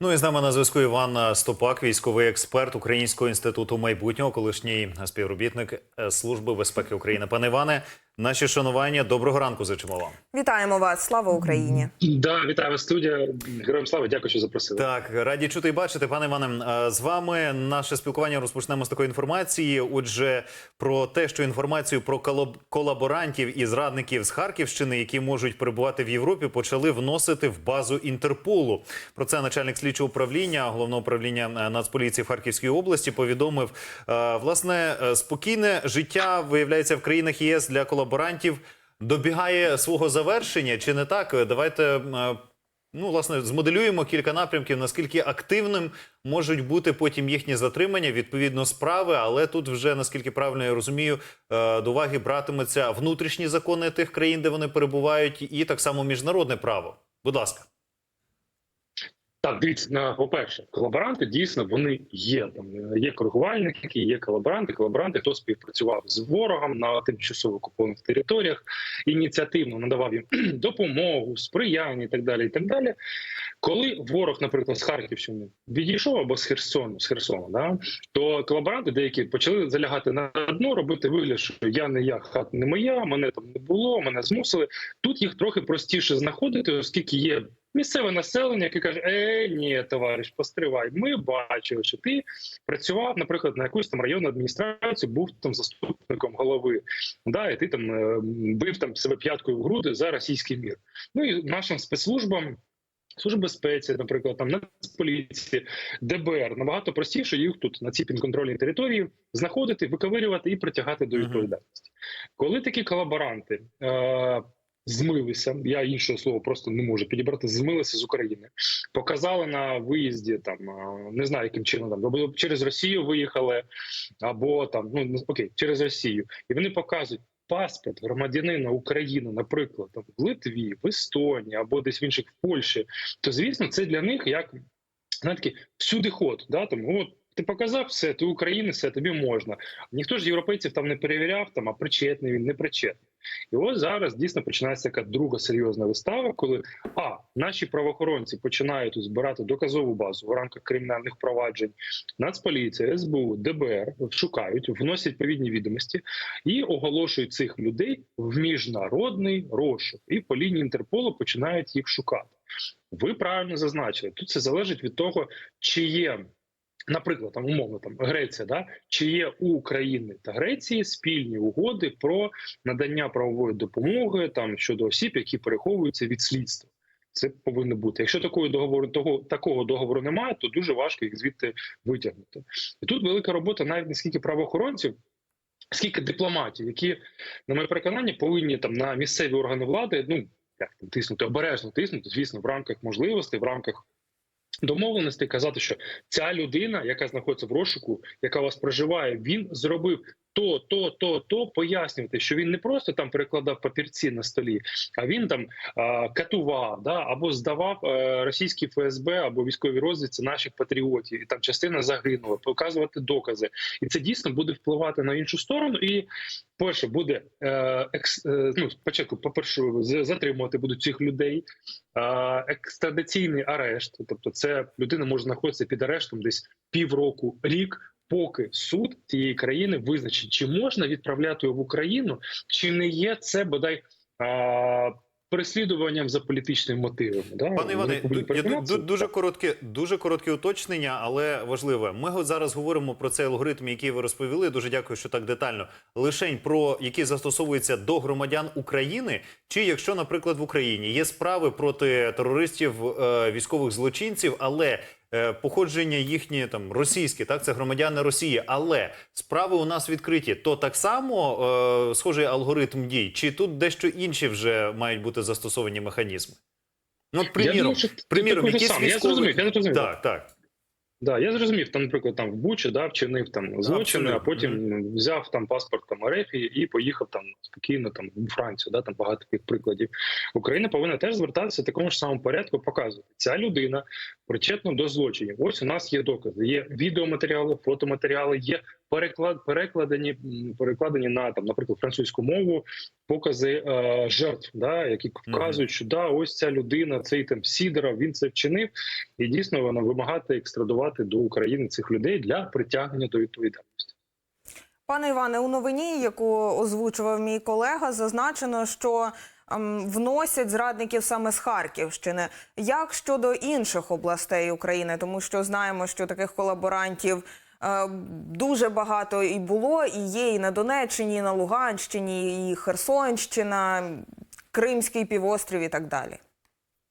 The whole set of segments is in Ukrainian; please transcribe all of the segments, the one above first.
Ну і з нами на зв'язку Іван Стопак, військовий експерт Українського інституту майбутнього, колишній співробітник е, Служби безпеки України. Пане Іване, наші шанування. Доброго ранку зачимо вам. Вітаємо вас! Слава Україні! Да, вітаю вас, студія. Героям слава, дякую, що запросили. Так, раді чути і бачити, пане Іване. е, З вами наше спілкування розпочнемо з такої інформації. Отже, про те, що інформацію про колаб- колаборантів і зрадників з Харківщини, які можуть перебувати в Європі, почали вносити в базу Інтерполу. Про це начальник слідчого управління головного управління е, Нацполіції в Харківській області повідомив. Е, Власне, спокійне життя виявляється в країнах ЄС для колаборантів. Добігає свого завершення, чи не так? Давайте е, ну, власне, змоделюємо кілька напрямків, наскільки активним можуть бути потім їхні затримання, відповідно справи. Але тут вже наскільки правильно я розумію, е, до уваги братиметься внутрішні закони тих країн, де вони перебувають, і так само міжнародне право. Будь ласка. Так, дивіться, на по-перше, колаборанти дійсно вони є. Там е, є коригувальники, є колаборанти. Колаборанти, хто співпрацював з ворогом на тимчасово окупованих територіях, ініціативно надавав їм допомогу, сприяння і так далі. І так далі. Коли ворог, наприклад, з Харківщини відійшов або з Херсону, з Херсона, да, то колаборанти деякі почали залягати на дно, робити вигляд, що я не я, хата не моя, мене там не було, мене змусили. Тут їх трохи простіше знаходити, оскільки є місцеве населення, яке каже: Е, ні, товариш, постривай. Ми бачили, що ти працював, наприклад, на якусь там районну адміністрацію, був там заступником голови. Да, і ти там е, бив там себе п'яткою в груди за російський мір. Ну і нашим спецслужбам. Служби безпеці, наприклад, там Нацполіції, ДБР набагато простіше їх тут на цій підконтрольній території знаходити, виковирювати і притягати до відповідальності. Коли такі колаборанти е- змилися, я іншого слова просто не можу підібрати, змилися з України, показали на виїзді там не знаю, яким чином там або через Росію виїхали, або там ну окей, через Росію, і вони показують. Паспорт громадянина України, наприклад, там в Литві, в Естонії або десь в інших в Польщі, то звісно, це для них як знаєте, всюди ход. Да? Там, от, ти показав все, ти українець, все, тобі можна. Ніхто ж європейців там не перевіряв, там, а причетний він, не причетний. І ось зараз дійсно починається така друга серйозна вистава, коли а наші правоохоронці починають збирати доказову базу в рамках кримінальних проваджень, Нацполіція, СБУ, ДБР шукають, вносять відповідні відомості і оголошують цих людей в міжнародний розшук. І по лінії Інтерполу починають їх шукати. Ви правильно зазначили. Тут це залежить від того, чи є. Наприклад, там умовно там Греція, да чи є у України та Греції спільні угоди про надання правової допомоги там щодо осіб, які переховуються від слідства. Це повинно бути. Якщо такого договору того такого договору немає, то дуже важко їх звідти витягнути. І тут велика робота навіть не скільки правоохоронців, скільки дипломатів, які, на моє переконання, повинні там на місцеві органи влади, ну як там тиснути, обережно тиснути, звісно, в рамках можливостей, в рамках домовленостей, казати, що ця людина, яка знаходиться в розшуку, яка у вас проживає, він зробив. То, то, то, то пояснювати, що він не просто там перекладав папірці на столі, а він там а, катував, да або здавав е, російські ФСБ або військові розвідці наших патріотів, і там частина загинула, показувати докази, і це дійсно буде впливати на іншу сторону. І перше буде е, екс, е, ну спочатку, по перше, затримувати будуть цих людей. Екстрадиційний арешт, тобто, це людина може знаходитися під арештом десь півроку, рік. Поки суд тієї країни визначить, чи можна відправляти його в Україну, чи не є це бодай а, переслідуванням за політичними мотивами. Да? Пане Іване, я дуже коротке, дуже коротке уточнення, але важливе. Ми зараз говоримо про цей алгоритм, який ви розповіли. Дуже дякую, що так детально. Лишень про які застосовуються до громадян України, чи якщо, наприклад, в Україні є справи проти терористів, е, військових злочинців, але походження їхні там російське, так це громадяни Росії, але справи у нас відкриті, то так само е, схожий алгоритм дій, чи тут дещо інші вже мають бути застосовані механізми? Ну, приміром, приміром, якісь військові... Я зрозумів, я зрозумів. Так, так. Да, я зрозумів, там, наприклад, там в Бучі да, вчинив там злочини, а потім взяв там паспорт там Арефії і поїхав там спокійно там в Францію. Да, там багато таких прикладів. Україна повинна теж звертатися в такому ж самому порядку, показувати ця людина причетна до злочинів. Ось у нас є докази, є відеоматеріали, фотоматеріали, є переклад перекладені перекладені на там, наприклад, французьку мову, покази е, жертв, да, які вказують, що да, ось ця людина, цей там Сідоров, він це вчинив, і дійсно вона вимагати екстрадувати до України цих людей для притягнення до відповідальності. Пане Іване, у новині, яку озвучував мій колега, зазначено, що ем, вносять зрадників саме з Харківщини. Як щодо інших областей України, тому що знаємо, що таких колаборантів дуже багато і було, і є і на Донеччині, і на Луганщині, і Херсонщина, Кримський півострів і так далі.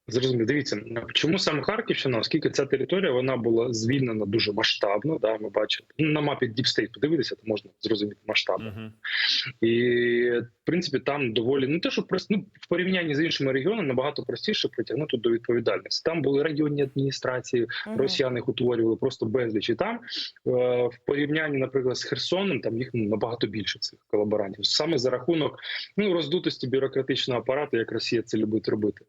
Зрозуміло, дивіться, чому саме Харківщина, оскільки ця територія вона була звільнена дуже масштабно. Да, ми бачимо ну, на мапі Діпстейт подивитися, то можна зрозуміти масштаб. Мгм. І в принципі там доволі не те, що просто ну, в порівнянні з іншими регіонами набагато простіше притягнути до відповідальності. Там були районні адміністрації, Мгм. росіяни їх утворювали просто безліч. І там е, в порівнянні, наприклад, з Херсоном, там їх ну, набагато більше цих колаборантів, саме за рахунок ну роздутості бюрократичного апарату, як Росія це любить робити.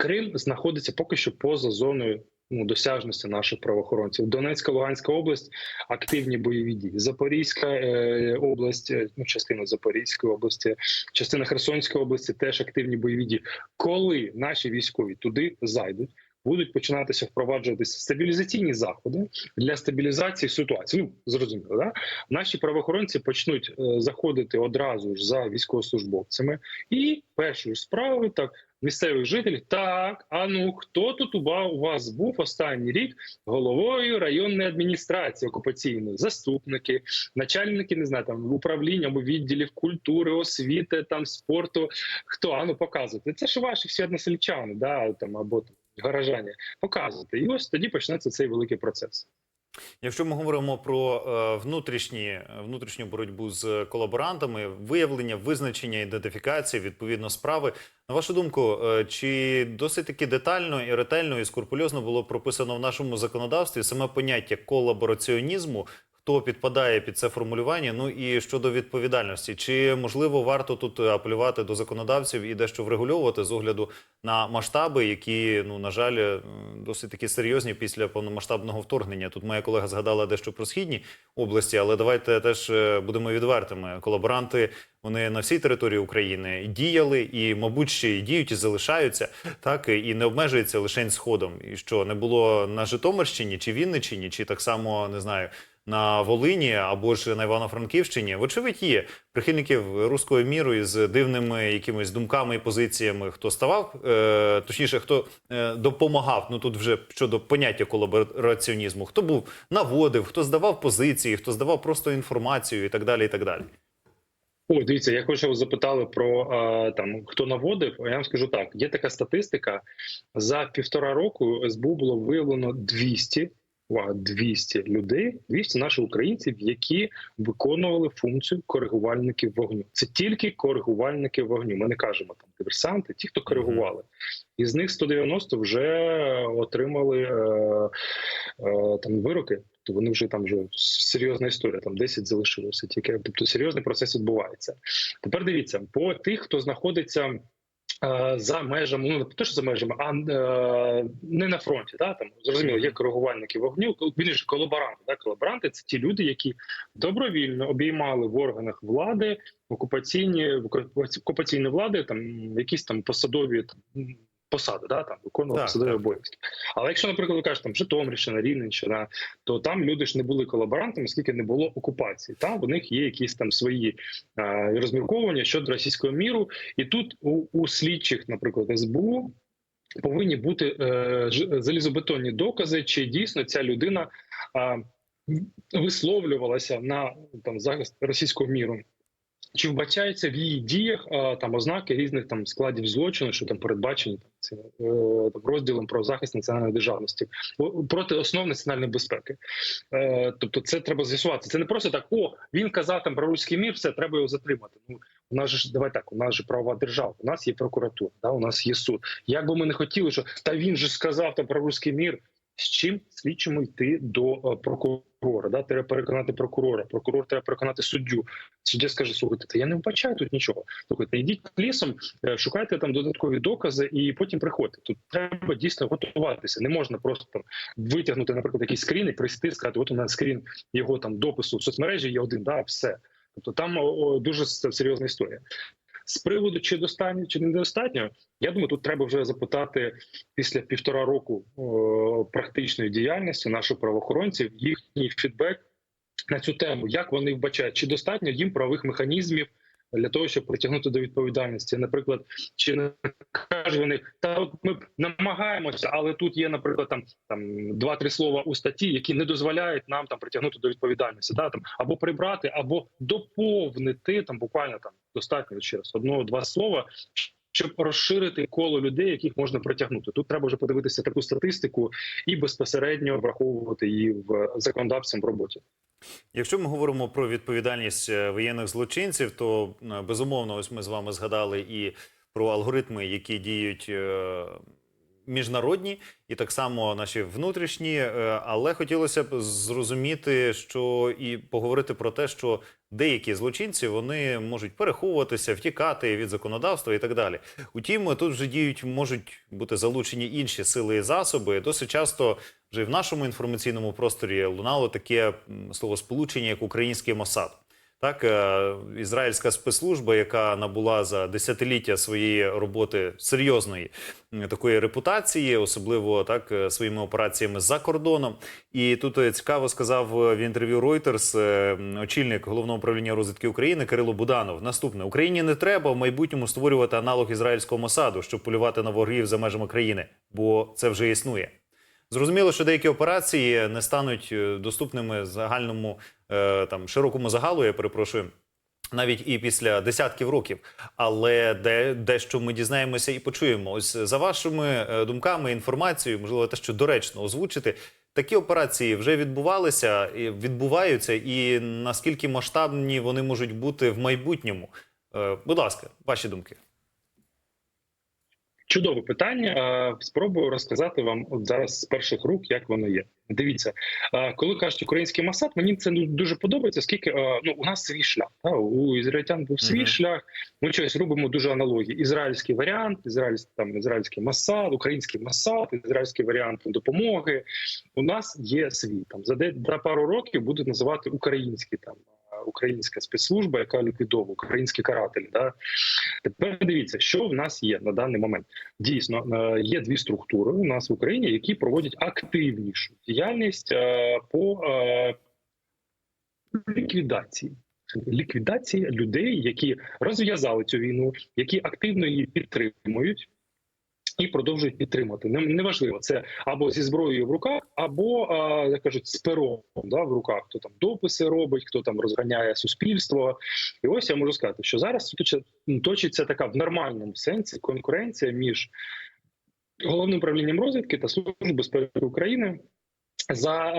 Крим знаходиться поки що поза зоною. Ну, досяжності наших правоохоронців. Донецька, Луганська область активні бойові дії. Запорізька е, область, е, ну частина Запорізької області, частина Херсонської області теж активні бойові дії. Коли наші військові туди зайдуть, будуть починатися впроваджуватися стабілізаційні заходи для стабілізації ситуації. Ну зрозуміло, да наші правоохоронці почнуть е, заходити одразу ж за військовослужбовцями, і першою справою так місцевих жителів. Так, а ну хто тут у вас був останній рік головою районної адміністрації окупаційної? Заступники, начальники, не знаю, там управління або відділів культури, освіти, там спорту. Хто а ну показуйте? Це ж ваші всі односельчани, да там або там гаражані. Показуйте, і ось тоді почнеться цей великий процес. Якщо ми говоримо про е, внутрішні внутрішню боротьбу з колаборантами, виявлення, визначення, ідентифікації, відповідно справи. На вашу думку, е, чи досить таки детально і ретельно і скрупульозно було прописано в нашому законодавстві саме поняття колабораціонізму? Хто підпадає під це формулювання? Ну і щодо відповідальності, чи можливо варто тут апелювати до законодавців і дещо врегульовувати з огляду на масштаби, які ну на жаль е, досить таки серйозні після повномасштабного вторгнення? Тут моя колега згадала дещо про східні області, але давайте теж е, будемо відвертими. Колаборанти вони на всій території України діяли і, мабуть, ще діють і залишаються так і не обмежуються лише сходом. І що не було на Житомирщині чи Вінниччині, чи так само не знаю. На Волині або ж на Івано-Франківщині, вочевидь, є прихильників руського міру із дивними якимись думками і позиціями, хто ставав, е, точніше, хто е, допомагав. Ну тут вже щодо поняття колабораціонізму, хто був наводив, хто здавав позиції, хто здавав просто інформацію і так далі. І так далі. О, дивіться, я хочу запитали про е, там хто наводив. Я вам скажу так: є така статистика за півтора року СБУ було виявлено 200, увага, 200 людей, 200 наших українців, які виконували функцію коригувальників вогню. Це тільки коригувальники вогню. Ми не кажемо там диверсанти, ті, хто коригували. Із них 190 вже отримали е, е, там вироки. То вони вже там вже серйозна історія. Там 10 залишилося. Тільки тобто серйозний процес відбувається. Тепер дивіться по тих, хто знаходиться. Е, За межами, ну не те, що за межами, а е, не на фронті. Да? Там зрозуміло, є коригувальники вогню. Він ж колаборанти. Да? Колаборанти це ті люди, які добровільно обіймали в органах влади окупаційні окупаційні влади, там якісь там посадові там, посади, да? там виконували Так, посадові обов'язки. Але якщо, наприклад, ви кажете, там Житомирщина, Рівненщина, то там люди ж не були колаборантами, оскільки не було окупації. Там в них є якісь там свої е, розмірковування щодо російського міру, і тут у, у слідчих, наприклад, СБУ. Повинні бути е, залізобетонні докази, чи дійсно ця людина е, висловлювалася на там захист російського міру. Чи вбачається в її діях там ознаки різних там складів злочину, що там передбачені цим, е, розділом про захист національної державності проти основ національної безпеки? Е, тобто, це треба з'ясувати. Це не просто так: о, він казав там про руський мір, все треба його затримати. Ну у нас же давай так, у нас же правова держава, у нас є прокуратура, да, у нас є суд. Як би ми не хотіли, що та він же сказав там про руський мір. З чим слідчому йти до е, прокуратури? Прокурора, да, треба переконати прокурора, прокурор треба переконати суддю. Суддя скаже, слухайте, та я не вбачаю тут нічого. Слухайте, йдіть лісом, е, шукайте там додаткові докази і потім приходьте. Тут треба дійсно готуватися. Не можна просто там витягнути, наприклад, якийсь скрін і прийти, сказати, от у нас скрін його там допису в соцмережі є один, да, все. Тобто там о, дуже серйозна історія. З приводу чи достатньо, чи недостатньо, я думаю, тут треба вже запитати після півтора року о, практичної діяльності наших правоохоронців їхній фідбек на цю тему, як вони вбачають, чи достатньо їм правових механізмів для того, щоб притягнути до відповідальності. Наприклад, чи не кажуть вони, та от ми намагаємося, але тут є, наприклад, там там два-три слова у статті, які не дозволяють нам там притягнути до відповідальності, да там або прибрати, або доповнити там буквально там достатньо ще раз одного-два слова. Щоб розширити коло людей, яких можна притягнути, тут треба вже подивитися таку статистику і безпосередньо враховувати її в законодавцям в роботі. Якщо ми говоримо про відповідальність е, воєнних злочинців, то е, безумовно, ось ми з вами згадали і про алгоритми, які діють е, міжнародні, і так само наші внутрішні. Е, Але хотілося б зрозуміти, що і поговорити про те, що деякі злочинці вони можуть переховуватися, втікати від законодавства і так далі. Утім, тут вже діють можуть бути залучені інші сили і засоби. Досить часто вже в нашому інформаційному просторі лунало таке слово словосполучення, як український Мосад. Так, е, ізраїльська спецслужба, яка набула за десятиліття своєї роботи серйозної такої репутації, особливо так е, своїми операціями за кордоном. І тут е, цікаво сказав в інтерв'ю Reuters очільник головного управління розвідки України Кирило Буданов. Наступне Україні не треба в майбутньому створювати аналог ізраїльського Мосаду, щоб полювати на ворогів за межами країни, бо це вже існує. Зрозуміло, що деякі операції не стануть е, доступними загальному е, там широкому загалу. Я перепрошую. Навіть і після десятків років, але де дещо ми дізнаємося і почуємо. Ось за вашими е, думками, інформацією, можливо, те, що доречно озвучити, такі операції вже відбувалися відбуваються, і наскільки масштабні вони можуть бути в майбутньому? Будь ласка, ваші думки. Чудове питання. Спробую розказати вам от зараз з перших рук, як воно є. Дивіться, коли кажуть український масад, мені це ну, дуже подобається, оскільки ну у нас свій шлях. Та? У ізраїльтян був свій Мгм. шлях. Ми щось робимо дуже аналогії. Ізраїльський варіант, ізраїльський там ізраїльський масад, український масад, ізраїльський варіант допомоги. У нас є свій там за де пару років будуть називати український там. Українська спецслужба, яка ліквідовує українські карателі, да тепер дивіться, що в нас є на даний момент. Дійсно, е, є дві структури у нас в Україні, які проводять активнішу діяльність е, по е, ліквідації. Ліквідації людей, які розв'язали цю війну, які активно її підтримують і продовжують підтримати. Не- Неважливо, це або зі зброєю в руках, або як кажуть, з пером да, в руках. Хто там дописи робить, хто там розганяє суспільство. І ось я можу сказати, що зараз точиться, така в нормальному сенсі конкуренція між головним управлінням розвідки та службою безпеки України за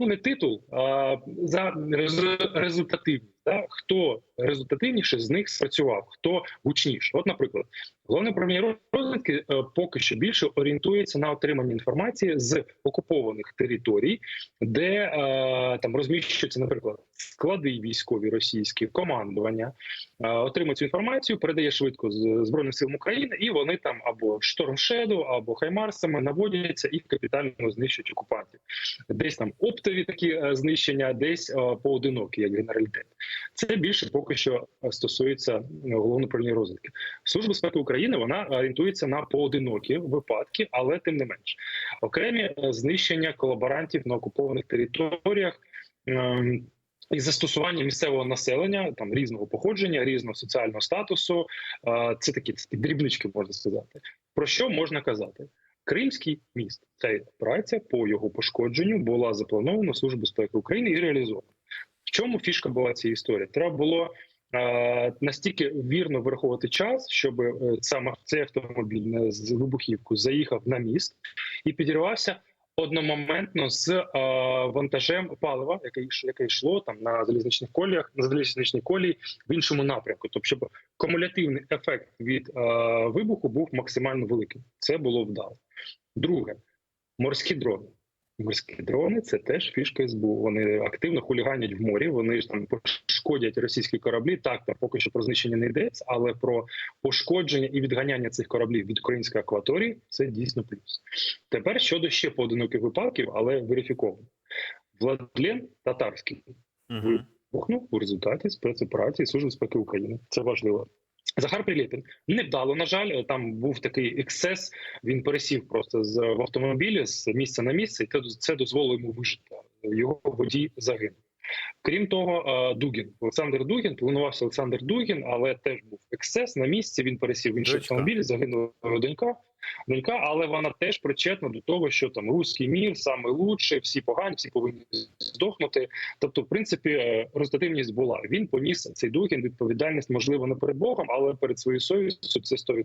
ну не титул, а за рез- результативність. Да? Хто результативніше з них спрацював, хто гучніше? От, наприклад, головне управління розвідки е, поки що більше орієнтується на отримання інформації з окупованих територій, де е, там розміщуються, наприклад, склади військові російські командування, е, отримує цю інформацію, передає швидко з збройним силам України, і вони там або штормшеду, або хаймарсами наводяться і капітально знищують окупантів. Десь там оптові такі знищення, десь поодинокі, як генералітет. Це більше поки що е, стосується е, головного управління розвідки. Служба безпеки України вона орієнтується на поодинокі випадки, але тим не менш окремі е, знищення колаборантів на окупованих територіях. ем, І застосування місцевого населення там різного походження, різного соціального статусу це такі, такі дрібнички, можна сказати. Про що можна казати? Кримський міст ця операція по його пошкодженню була запланована Службою безпеки України і реалізована. Чому фішка була цієї історії? Треба було е, настільки вірно враховувати час, щоб е, саме цей автомобіль з вибухівкою заїхав на міст і підірвався одномоментно з е, вантажем палива, яке яке йшло там на залізничних коліях, на залізничній колії в іншому напрямку. Тобто, щоб кумулятивний ефект від е, вибуху був максимально великим. Це було вдало. Друге, морські дрони. Морські дрони це теж фішка СБУ. Вони активно хуліганять в морі. Вони ж там пошкодять російські кораблі. Так, там поки що про знищення не йдеться, але про пошкодження і відганяння цих кораблів від української акваторії це дійсно плюс. Тепер щодо ще поодиноких випадків, але верифіковано. Владлен Татарський вибухнув у результаті спецоперації Служби безпеки України. Це важливо. Захар Прилєпін невдало, на жаль, там був такий ексцес. Він пересів просто з в автомобілі з місця на місце, і це- це дозволило йому вижити. Його водій загинув. Крім того, е, Дугін Олександр Дугін планувався Олександр Дугін, але теж був ексцес на місці. Він пересів в інший автомобіль, загинула його донька. Донька, але вона теж причетна до того, що там руський мір саме лучше, всі погані, всі повинні здохнути. Тобто, в принципі, е, результативність була. Він поніс цей Дугін відповідальність, можливо, не перед Богом, але перед своєю совістю це 100%.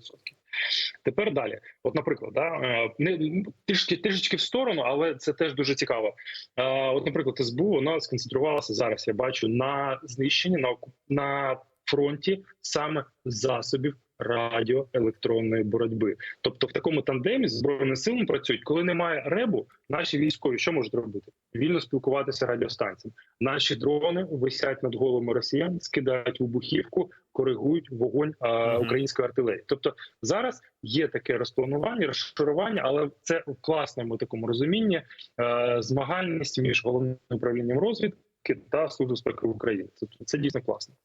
Тепер далі, от, наприклад, да, е, не трішки трішечки в сторону, але це теж дуже цікаво. Е, От, наприклад, СБУ вона сконцентрувалася зараз. Я бачу на знищенні на на фронті саме засобів радіоелектронної боротьби. Тобто, в такому тандемі з збройними силами працюють, коли немає ребу, наші військові що можуть робити? Вільно спілкуватися радіостанціями. Наші дрони висять над головами росіян, скидають вибухівку, коригують вогонь а, української артилерії. Тобто зараз є таке розпланування, розшарування, але це в класному такому розумінні е, змагальність між головним управлінням розвідки та службою безпеки України. Це, це дійсно класно.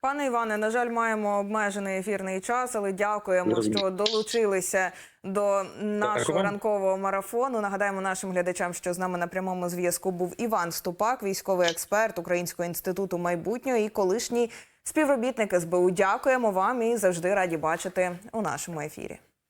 Пане Іване, на жаль, маємо обмежений ефірний час, але дякуємо, що долучилися до нашого ранкового марафону. Нагадаємо нашим глядачам, що з нами на прямому зв'язку був Іван Ступак, військовий експерт Українського інституту майбутнього і колишній співробітник СБУ. Дякуємо вам і завжди раді бачити у нашому ефірі.